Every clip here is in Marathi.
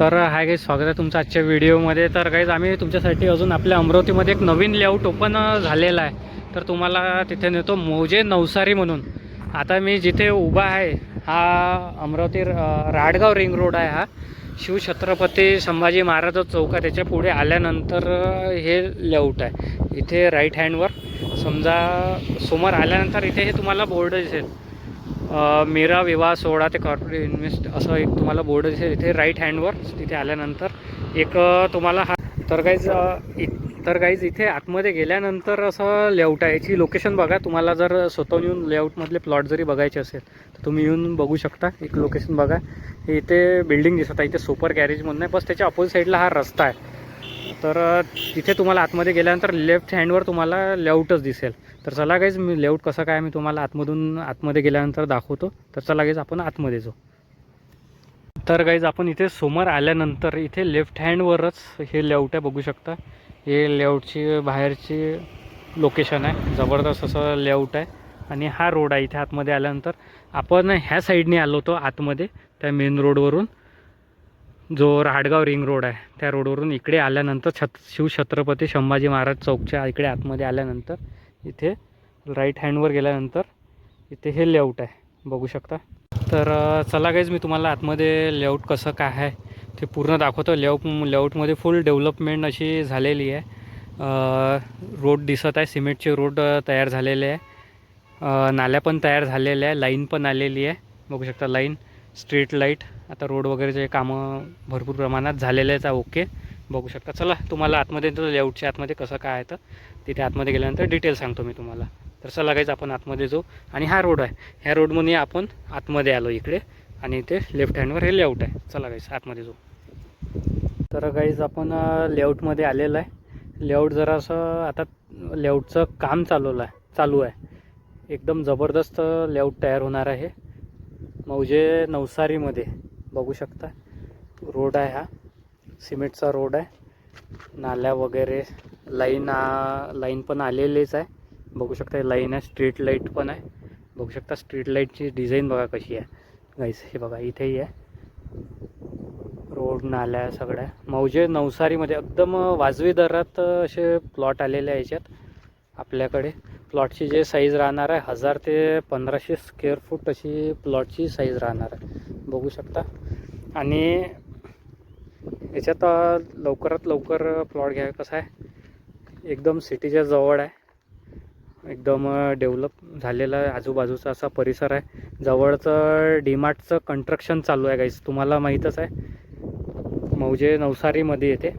तर हाय गाईज स्वागत आहे तुमचं आजच्या व्हिडिओमध्ये. तर गाईज आम्ही तुमच्यासाठी अजून आपल्या अमरावतीमध्ये एक नवीन लेआउट ओपन झालेला आहे. तर तुम्हाला तिथे नेतो मोजे नवसारी म्हणून. आता मी जिथे उभा आहे हा अमरावती राडगाव रिंग रोड आहे हा. शिवछत्रपती संभाजी महाराज चौक आहे. त्याच्या पुढे आल्यानंतर हे लेआउट आहे. इथे राईट हँडवर समजा समोर आल्यानंतर इथे हे तुम्हाला बोर्ड दिसेल. मेरा विवाह सोहळा ते कॉर्पोरेट इन्व्हेस्ट असं एक तुम्हाला बोर्ड दिसेल. इथे राईट हँडवर तिथे आल्यानंतर एक तुम्हाला हा तर काहीच तर काहीच इथे आतमध्ये गेल्यानंतर असं लेआउट आहे. याची लोकेशन बघा. तुम्हाला जर स्वतःहून येऊन लेआउटमधले प्लॉट जरी बघायचे असेल तर तुम्ही येऊन बघू शकता. एक लोकेशन बघा. इथे बिल्डिंग दिसत आहे. इथे सुपर गॅरेज म्हणून आहे. बस त्याच्या अपोजिट साईडला हा रस्ता आहे. तर तिथे तुम्हाला आतमध्ये गेल्यानंतर लेफ्ट हँडवर तुम्हाला लेआउटच दिसेल. तर चला गाईज मी लेआउट कसं काय मी तुम्हाला आतमधून आतमध्ये गेल्यानंतर दाखवतो. तर चला गाईज आपण आतमध्ये जाऊ. तर गाईज आपण इथे समोर आल्यानंतर इथे लेफ्ट हँडवरच हे लेआउट आहे बघू शकता. हे लेआउटची बाहेरची लोकेशन आहे. जबरदस्त असं लेआउट आहे. आणि हा रोड आहे इथे आतमध्ये आल्यानंतर. आपण ह्या साईडने आलो होतो आतमध्ये त्या मेन रोडवरून जो राडगाव रिंग रोड आहे त्या रोडवरून इकडे आल्यानंतर छत शिवछत्रपती संभाजी महाराज चौकच्या इकडे आतमध्ये आल्यानंतर इथे राईट हँडवर गेल्यानंतर इथे हे लेआउट आहे. बघू शकता? तर चला गाईज मी तुम्हाला आतमध्ये लेआउट कसं काय आहे ते पूर्ण दाखवतो. लेआउट लेआउटमध्ये फुल डेव्हलपमेंट अशी झालेली आहे. रोड दिसत आहे सिमेंटचे रोड तयार झालेले आहे. नाल्या पण तयार झालेल्या आहे लाईन पण आलेली आहे. बघू शकता लाईन स्ट्रीट लाइट आता रोड वगैरेचे कामं भरपूर प्रमाणात झालेले आहेत ओके. बघू शकता. चला तुम्हाला आतमध्ये तर लेआउटच्या आतमध्ये कसं काय आहे तर तिथे आतमध्ये गेल्यानंतर डिटेल सांगतो मी तुम्हाला. तर चला गाईज आपण आतमध्ये जाऊ. आणि हा रोड आहे. ह्या रोडमध्ये आपण आतमध्ये आलो इकडे. आणि ते लेफ्ट हँडवर हे लेआउट आहे. चला गाईज आतमध्ये जाऊ. तर काहीच आपण लेआउटमध्ये आलेलं आहे. लेआउट जरासं आता लेआउटचं काम चालवलं आहे. चालू आहे. एकदम जबरदस्त लेआउट तयार होणार आहे. मौजे नवसारीमध्ये. बघू शकता. रोड आहे हा. सिमेंटचा रोड आहे. नाल्या वगैरे लाईन लाईन पण आलेलीच आहे. बघू शकता लाईन आहे स्ट्रीट लाइट पण आहे. बघू शकता स्ट्रीट लाईटची डिझाईन बघा कशी आहे. गाईस हे बघा इथेही आहे. रोड नाल्या सगळ्या. मौजे नवसारीमध्ये एकदम वाजवी दरात असे प्लॉट आलेले आहे याच्यात आपल्याकडे. प्लॉटची जे साईज राहणार आहे हजार ते पंधराशे स्क्वेअर फूट अशी प्लॉटची साईज राहणार आहे. बघू शकता. आणि याच्यात लवकरात लवकर प्लॉट घ्या कसं आहे? एकदम सिटीच्या जवळ आहे. एकदम डेव्हलप झालेला आहे. आजूबाजूचा असा परिसर आहे. जवळचं डीमार्टचं कन्स्ट्रक्शन चालू आहे गाईस तुम्हाला माहीतच आहे. मौजे नवसारीमध्ये येते.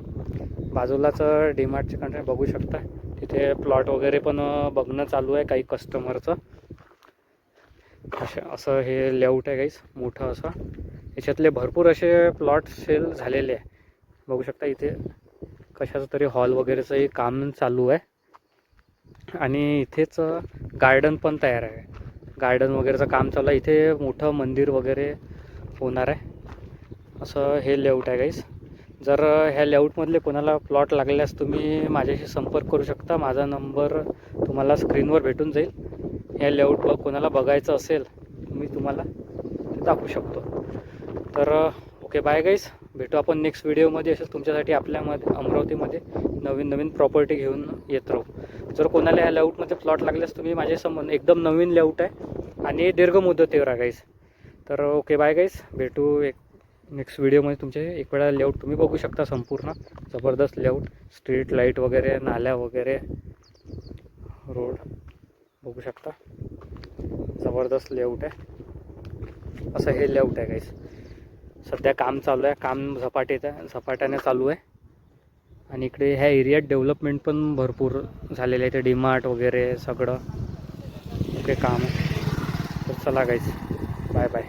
बाजूलाच डीमार्टचे कंट्रक्ट बघू शकता. तिथे प्लॉट वगैरे पण बघणं चालू आहे काही कस्टमरचं अशा असं हे लेआउट आहे काहीच मोठं असं. याच्यातले भरपूर असे प्लॉट सेल झालेले आहे. बघू शकता इथे कशाचं तरी हॉल वगैरेचंही काम चालू आहे. आणि इथेच गार्डन पण तयार आहे. गार्डन वगैरेचं काम चालू आहे. इथे मोठं मंदिर वगैरे होणार आहे. असं हे लेआउट आहे काहीच जर ह्या लेआउटमधले कोणाला प्लॉट लागल्यास तुम्ही माझ्याशी संपर्क करू शकता. माझा नंबर तुम्हाला स्क्रीनवर भेटून जाईल. या लेआउट कोणाला बघायचं असेल मी तुम्हाला दाखवू शकतो. तर ओके बाय गाईस भेटू आपण नेक्स्ट व्हिडिओमध्ये असेल तुमच्यासाठी आपल्यामध्ये अमरावतीमध्ये नवीन नवीन प्रॉपर्टी घेऊन येत राहू. जर कोणाला ह्या लेआउटमध्ये प्लॉट लागल्यास तुम्ही माझे संबंध एकदम नवीन लेआउट आहे आणि दीर्घ मुदतीवर आहे गाईस तर ओके बाय गाईस भेटू एक नेक्स्ट व्हिडिओमध्ये तुमचे एक वेळा लेआउट तुम्ही बघू शकता संपूर्ण. जबरदस्त लेआउट. स्ट्रीट लाइट वगैरे नाल्या वगैरे. रोड बघू शकता. जबरदस्त लेआउट आहे. असं हे लेआउट आहे काहीच सध्या काम चालू आहे. काम झपाटीत आहे. झपाट्याने चालू आहे. आणि इकडे ह्या एरियात डेव्हलपमेंट पण भरपूर झालेलं आहे ते डीमार्ट वगैरे सगळं. ओके काम आहे. तर चला काहीच बाय बाय